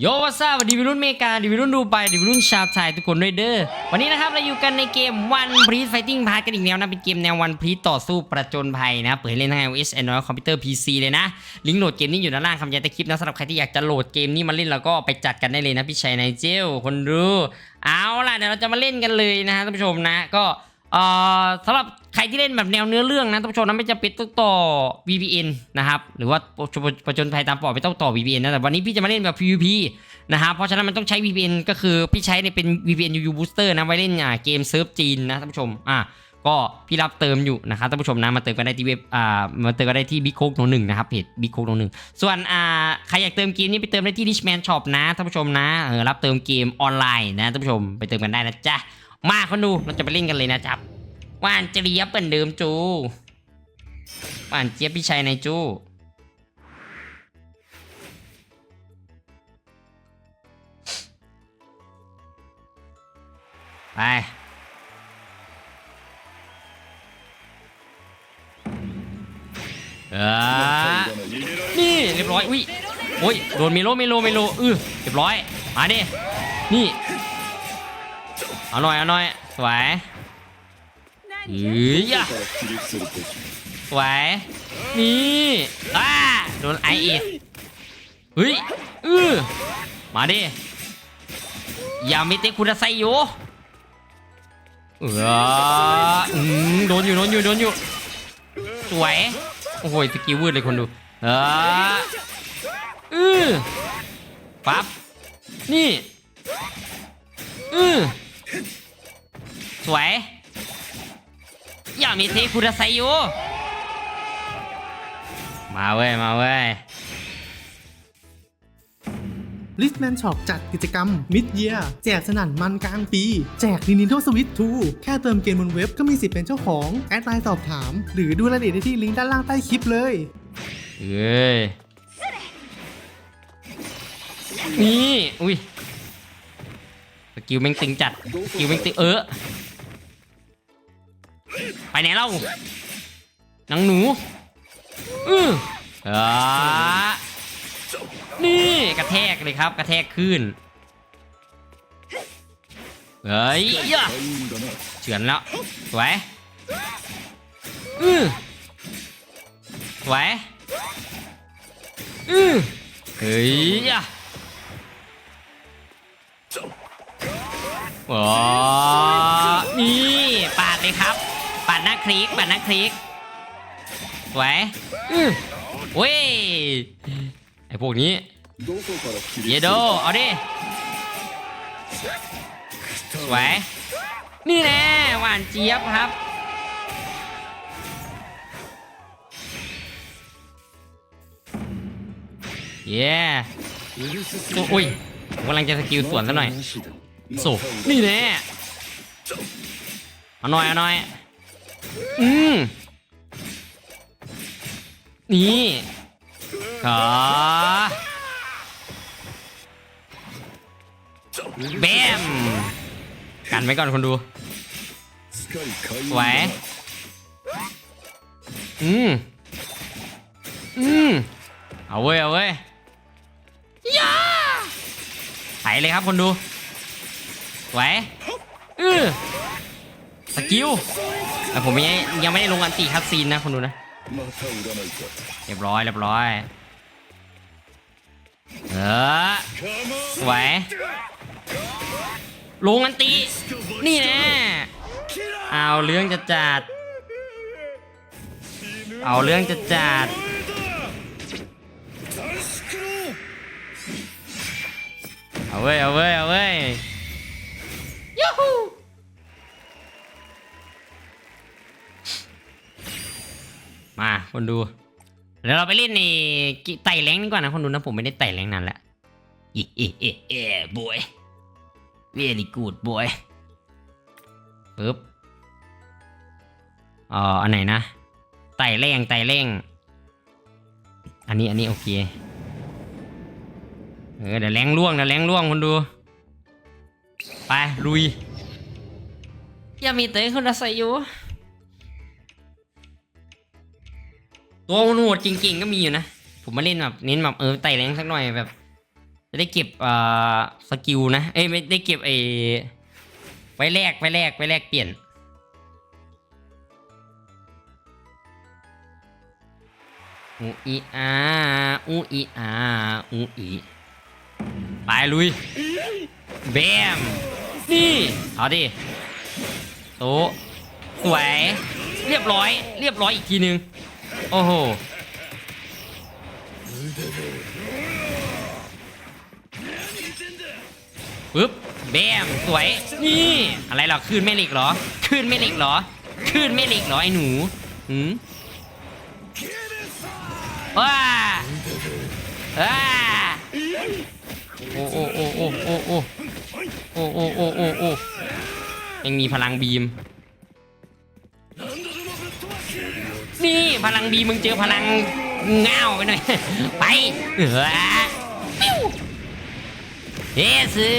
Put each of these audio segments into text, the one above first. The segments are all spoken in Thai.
โยวัสดีดีวิรุ่นเมกาดีวิรุ่นดูไปดีวิรุ่นชาวไทยทุกคนด้วยเด้อวันนี้นะครับเราอยู่กันในเกม One Piece Fighting Pass กันอีกแล้วนะ เป็นเกมแนว One Piece ต่อสู้ประจนภัยนะ เปิดเล่นทั้ง iOS Android คอมพิวเตอร์ PC เลยนะ ลิงก์โหลดเกมนี้อยู่ด้านล่างคำยันใต้คลิปนะสำหรับใครที่อยากจะโหลดเกมนี้มาเล่นแล้วก็ไปจัดกันได้เลยนะพี่ชัยนายเจลคนรู้เอาล่ะเดี๋ยวเราจะมาเล่นกันเลยนะฮะท่านผู้ชมนะก็ เอ่อสำหรับใครที่เล่นแบบแนวเนื้อเรื่องนะท่านผู้ชมนะไม่จำเป็นต้องต่อ VPN นะครับหรือว่าประจนภัยตามปอดไม่ต้องต่อ VPN นะแต่วันนี้พี่จะมาเล่นแบบ PVP นะครับเพราะฉะนั้นมันต้องใช้ VPN ก็คือพี่ใช้เนี่ยเป็น VPN UU Booster นะไว้เล่นเกมเซิร์ฟจีนนะท่านผู้ชมอะก็พี่รับเติมอยู่นะครับท่านผู้ชมนะมาเติมกันได้ที่เว็บอ่ามาเติมกันได้ที่บิ๊กโคกโนหนึ่งนะครับเพจบิ๊กโคกโนหนึ่งส่วนอ่าใครอยากเติมเกมนี้ไปเติมได้ที่ Richman Shop นะท่านผู้ชมนะเออรับเติมเกมออนไลน์นะท่านผู้ชมไปเติมกันได้นะจ๊ะ มาคนดูเราจะไปเล่นกันเลยนะครับว่านเจี๊ยบเป็นเดิมจูว่านเจี๊ยบพี่ชัยในจูไปเออนี่เรียบร้อย อุ้ยโอ้ยโดนเมโลเมโลเมโลเออเรียบร้อย มาดิ นี่ เอาหน่อยเอาหน่อยสวยเฮ้ยอะสวยนี่อ้าโดนไออ็ดเฮ้ยเออมาดิยามิเตะคุณไซโยเอออืมโดนอยู่โดนอยู่โดนอยู่สวยโอ้โหสกิลวืดเลยคนดูเอออือปั๊บนี่อือ สวย อย่ามีเทคุระไซโยมาเว้ย มาเว้ยลิสแมนช็อปจัดกิจกรรม Mid Year แจกสนั่นมันกลางปี แจก Nintendo Switch 2 แค่เติมเกมบนเว็บก็มีสิทธิ์เป็นเจ้าของ แอดไลน์สอบถาม หรือดูรายละเอียดได้ที่ลิงก์ด้านล่างใต้คลิปเลยเอ้ยนี่ อุ้ยส กิลแม่งตึงจัดกิลแม่งตึงเออไปไหนเล่านังหนูอือเออนี่กระแทกเลยครับ กระแทกขึ้นเฮ้ยเฉือนแล้วสวยอือสวยอือเฮ้ย อะโอ้นี่ปาดเลยครับ ปาดหน้าคลิกปาดหน้าคลิกสวยเว้ยไอพวกนี้เยโดเอาดิสวยนี่แน่หวานเจี๊ยบครับเย้โอ้ยผมกำลังจะสกิลสวนซะหน่อย โซนี่แน่เอาหน่อยเอาหน่อยอืมนี่ขอแบมกันไว้ก่อนคนดูไหวอืมอืมเอาเว้ยเอาเว้ยย่าไถเลยครับคนดู ไหวอือสกิลแต่ผมยังยังไม่ได้ลงอันตีคัตซีนนะคนดูนะ เรียบร้อยเรียบร้อย เออสวยลงอันตีนี่แน่เอาเรื่องจะจัด เอาเรื่องจะจัดเอาเว้ยเอาเว้ย คนดูเดี๋ยวเราไปเล่นในไต่แรงดีกว่านะคนดูนะผมไม่ได้ไต่แรงนานแล้วเอ๊ะเอ๊ะเอ๊ะเอ๊ะบอย very good boy ปึ๊บอ๋ออันไหนนะ ไต่แรงไต่แรงอันนี้อันนี้โอเค เออเดี๋ยวแรงล่วงเดี๋ยวแรงล่วงคนดู ไปลุยย่ามีเตะคนละใส่อยู่ ตัวโหดจริงๆก็มีอยู่นะ ผมมาเล่นแบบเน้นแบบเออไต่แรงสักหน่อยแบบ จะได้เก็บเอ่อสกิลนะ เอ้ยไม่ได้เก็บไอ้ไว้แลกไว้แลกไว้แลกเปลี่ยนอูอีอาอูอีอาอูอีไปลุยแบมนี่ เอาดิโตสวย เรียบร้อย เรียบร้อยอีกทีนึง โอ้โห ปึ๊บแบมสวย นี่ อะไรหรอคืนแม่เหล็กหรอ คืนแม่เหล็กหรอ คืนแม่เหล็กหรอไอ้หนูหืมว้าว้าโอ้โอ้โอ้โอ้โอ้โอ้โอ้โอ้โอ้โอ้ยังมีพลังบีม งบีมึงเจอพลังเงาไปหน่อย ไปเออเฮ้ซื้อ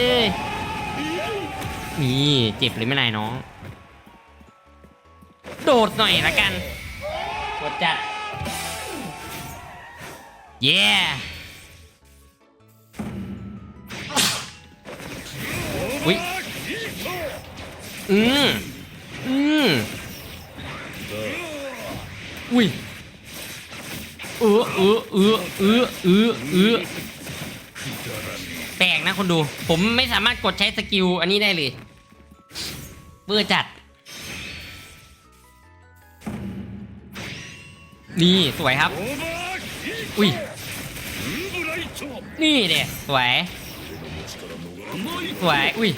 นี่เจ็บเลยไม่นายน้อง โดดหน่อยละกันกดจัด เย้อุ้ยอืมอืมอุ้ยเออเออเออเออเออเออแปลกนะ คนดู ผมไม่สามารถกดใช้สกิลอันนี้ได้เลยเบื่อจัด นี่สวยครับ อุ้ย นี่เด็สวย สวย อุ้ย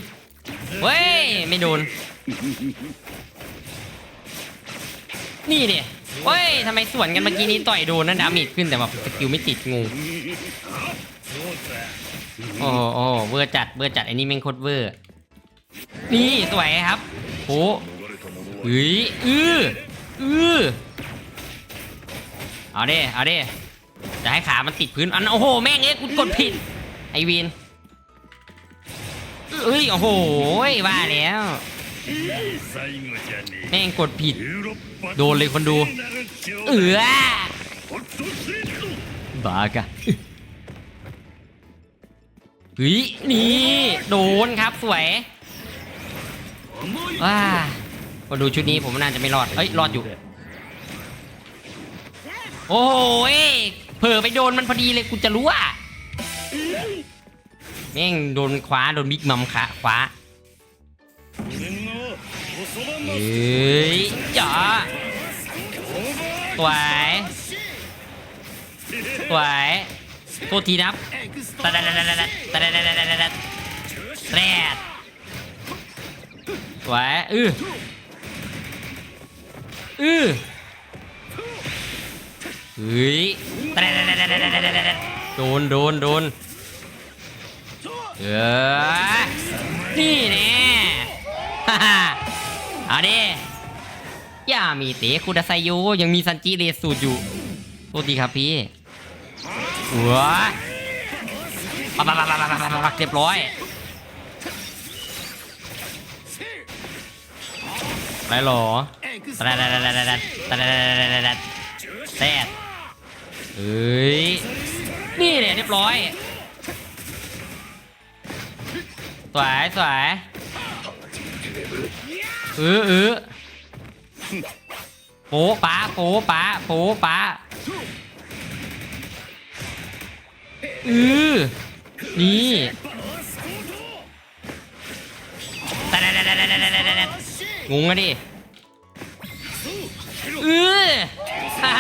เว้ย ไม่โดน นี่เด็เว้ยทำไมสวนกันเมื่อกี้นี้ต่อยโดนนั่นดาเมจขึ้นแต่แบบสกิลไม่ติดงู โอ้โหโอ้โหเวอร์จัดเวอร์จัดไอ้นี่แม่งโคตรเวอร์ นี่สวยครับโอ้เฮ้ยอืออือเอาเด้เอาเด้จะให้ขามันติดพื้นอันโอ้โหแม่งเอ้ยกูกดผิดไอวินเอ้ยโอ้โหว่าแล้วแม่งกดผิด โดนเลยคนดู เออบากะ เฮ้ยนี่โดนครับสวยว้าพอดูชุดนี้ผมน่าจะไม่รอดเอ้ยรอดอยู่ โอ้ยเผลอไปโดนมันพอดีเลยกูจะรู้อะแม่งโดนคว้าโดนบิ๊กมัมขาคว้าเฮ้ยจ๋าสวยสวย โทษทีนะครับตะดัดดัดดัดดัดตะดัดดัดดัดดัดดัดแรดสวยอืออือเฮ้ยโดนโดนโดนเออนี่แน่ฮ่าฮ่าเอาดิย่ามีเตะคุดาไซโยยังมีซันจิเรสูดอยู่โทษทีครับพี่หั วปักปักปักปักปักปักปักเรียบร้อยไรหรอตะดัดดัดดัดดัดดัดตะดัดดัดแซดเฮ้ย นี่เนี่ยเรียบร้อย สวยสวยเออเออโป๊ป้าโป๊ป้าโป๊ป้า เออนี่งงอะดิอือฮ่า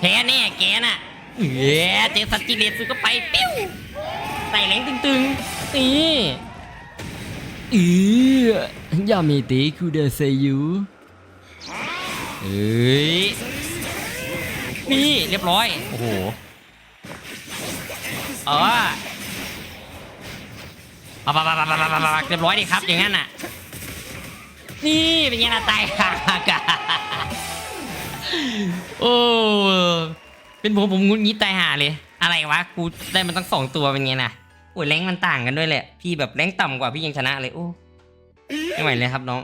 แพ้แน่แกน่ะเอ้เจอสัตว์กิเลสก็ไปปิ้วใส่แรงตึงๆนี่อือยามีตีคูเดเซยูเฮ้ยนี่เรียบร้อย โอ้โห เออปะปะปะปะปะปะปะเรียบร้อยดีครับอย่างนั้นน่ะ นี่เป็นไงล่ะตายห่ากะโอ้เป็นผมผมงุดงี้ตายห่าเลย อะไรวะกูได้มันตั้งสองตัวเป็นไงน่ะโอ้ยแรงมันต่างกันด้วยแหละพี่แบบแรงต่ำกว่าพี่ยังชนะเลยโอ้ไม่ไหวเลยครับน้อง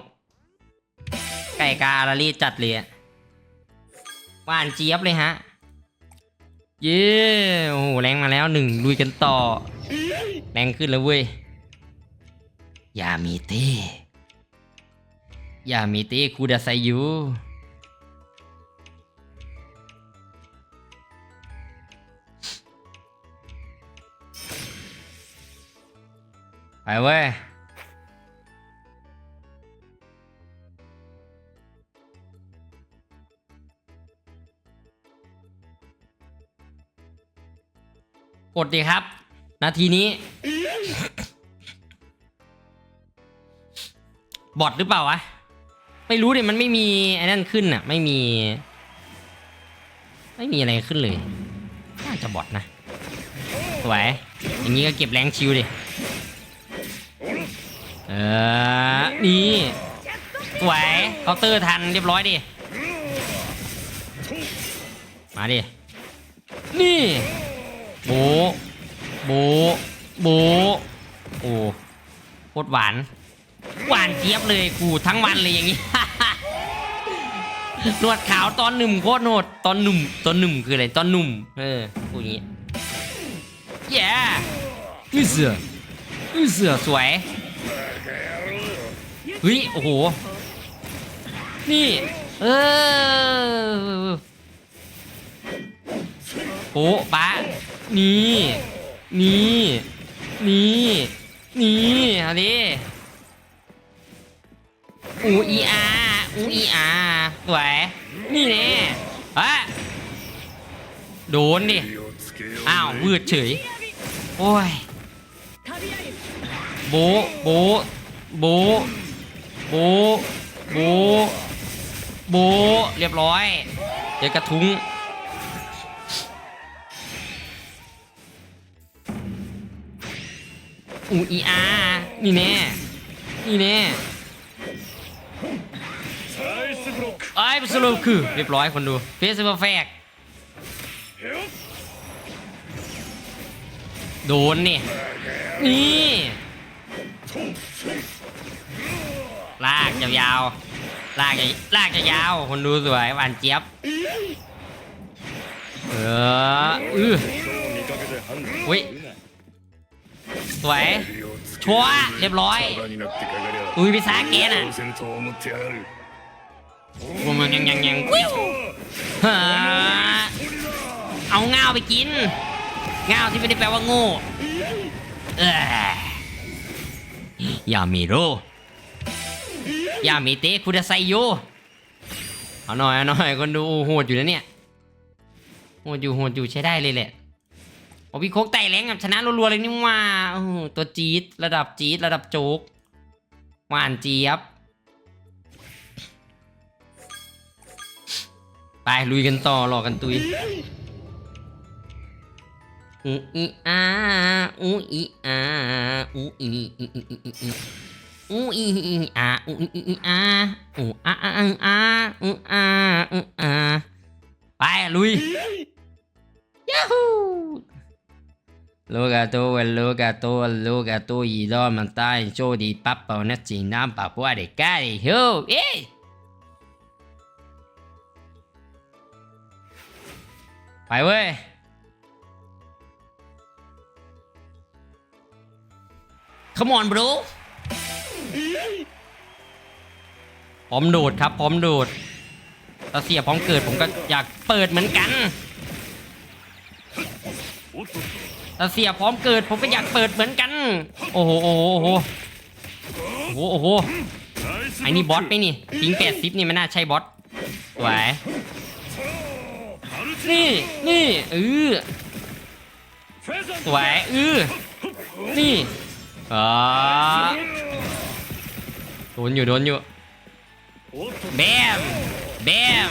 ไก่กาลารีจัดเลยอะหวานเจี๊ยบเลยฮะ เย้โอ้โหแรงมาแล้วหนึ่งลุยกันต่อ แรงขึ้นแล้วเว้ยยามีเต้ยามีเต้คูดาไซยูไปเว้ย กดดีครับ นาทีนี้ บอทหรือเปล่าวะ ไม่รู้ดิมันไม่มีไอ้นั่นขึ้นอะ ไม่มี ไม่มีอะไรขึ้นเลยน่าจะบอทนะสวยอย่างนี้ก็เก็บแรงชิวดิ เออ นี่สวยเคาน์เตอร์ทันเรียบร้อยดิ มาดิ นี่ โบะโบะโบะโอ้โคตรหวาน หวานเจี๊ยบเลยกูทั้งวันเลยอย่างนี้ หนวดขาวตอนหนุ่มโคตรโหดตอนหนุ่มตอนหนุ่มคืออะไรตอนหนุ่ม เออพูดอย่างนี้แย่อื้อเสืออื้อเสือสวยเฮ้ยโอ้โห นี่ เออโอ้ปะ นี่นี่นี่นี่เอาดิอูอีอาอูอีอาสวยนี่แน่อะโดนดิ อ้าววืดเฉย โอ้ย โบ โบ โบ โบ โบ โบ เรียบร้อยเจอกระทุ้ง อูอีอานี่แน่ นี่แน่ไอ้สรุปคือ เรียบร้อยคนดูเฟสเบอร์แฟกโดนนี่นี่ลากยาวๆลากลากจะยาวคนดูสวยหวานเจี๊ยบเอออืออุ้ย สวยชัวร์เรียบร้อยอุ้ยพิซาเกนอะผมยังยังยังยังวิวเอาเงาไปกินเงาที่ไม่ได้แปลว่าโง่อยยามิโรยามิเตะคุดาไซโยเอาหน่อยเอาหน่อยคนดูโหดอยู่นะเนี่ยโหดอยู่โหดอยู่ใช้ได้เลยแหละ โอ้พี่โคกไต่แรงกับชนะรัวๆเลยนี่ว่าโอ้โหตัวจี๊ดระดับจี๊ดระดับโจ๊กหวานเจี๊ยบ ไปลุยกันต่อรอกันตุยอูอีอาอูอีอาอูอีอีอีอีอีอีอูอีอีอาอูอีอีอาอูอา ลูกาตัวลูกาตัวลูกาตัวยีรอมันตายโชดีปั๊บเป่านัดจีน้ำบบว่าเด็กกาดิฮูเอ๊ไปเว้ยขมอนบรูพร้อมดูดครับพร้อมดูดถ้าเสียพร้อมเกิดผมก็อยากเปิดเหมือนกัน แต่เสียพร้อมเกิดผมก็อยากเปิดเหมือนกัน โอ้โหโอ้โหโอ้โหโอ้โหโอ้โหไอ้นี่บอสไหมนี่พิงแปดซิปนี่ไม่น่าใช่บอสสวยนี่นี่เออสวยเออนี่อ๋อโดนอยู่โดนอยู่แบมแบม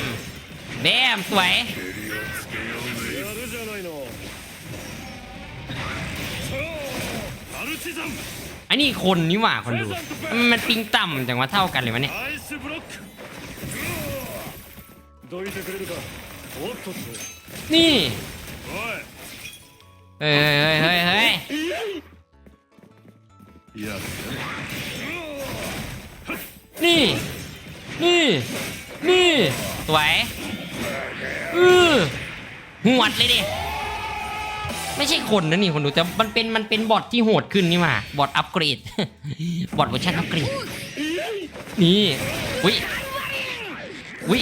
แบมสวย อันนี้คนนี่หว่าคนดู มันปิงต่ำจังว่าเท่ากันเลยวะเนี่ยนี่เฮ้ยเฮ้ยเฮ้ยนี่ นี่ นี่สวยอือหวดเลยดิ ไม่ใช่คนนะนี่คนดูแต่มันเป็นมันเป็นบอทที่โหดขึ้นนี่หว่าบอทอัปเกรด บอทเวอร์ชันอัปเกรด นี่อุ้ยอุ้ย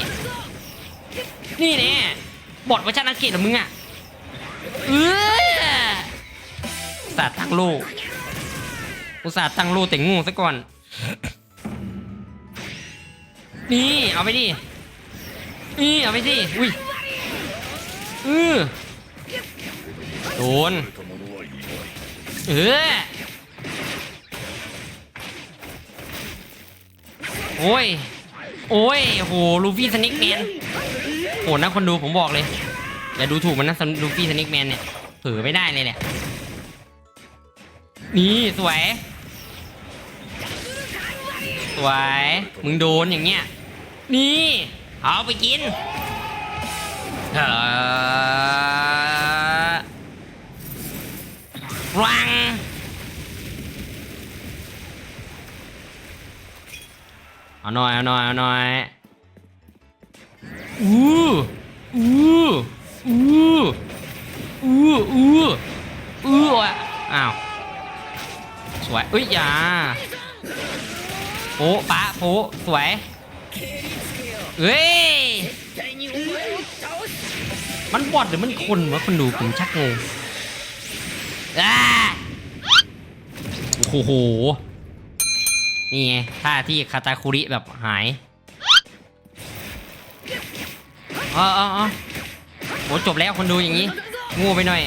นี่แน่บอทเวอร์ชันอัปเกรดเหรอมึงอะเอออุตส่าห์ตั้งโลอุตส่าห์ตั้งโลแต่งูซะก่อน นี่เอาไปดินี่เอาไปดิอุ้ยเออ โดน เออโอ้ย โอ้ยโห ลูฟี่สนิกแมนโหนะคนดูผมบอกเลย อย่าดูถูกมันนะลูฟี่สนิกแมนเนี่ย เผลอไม่ได้เลยเนี่ย นี่ สวย สวย มึงโดนอย่างเงี้ย นี่ เอาไปกิน เออ รังเอาหน่อยเอาหน่อยเอาหน่อยอู้อู้อู้อู้อู้อู้อะอ้าวสวยอุ้ยอย่าโป๊ะปะโป๊ะสวยเฮ้ยมันบอดหรือมันคนวะคนดูผมชักงง อ่าโอ้โห นี่ไงท่าที่คาตาคุริแบบหายอ๋ออ๋ออ๋อโหจบแล้วคนดูอย่างนี้งูไปหน่อย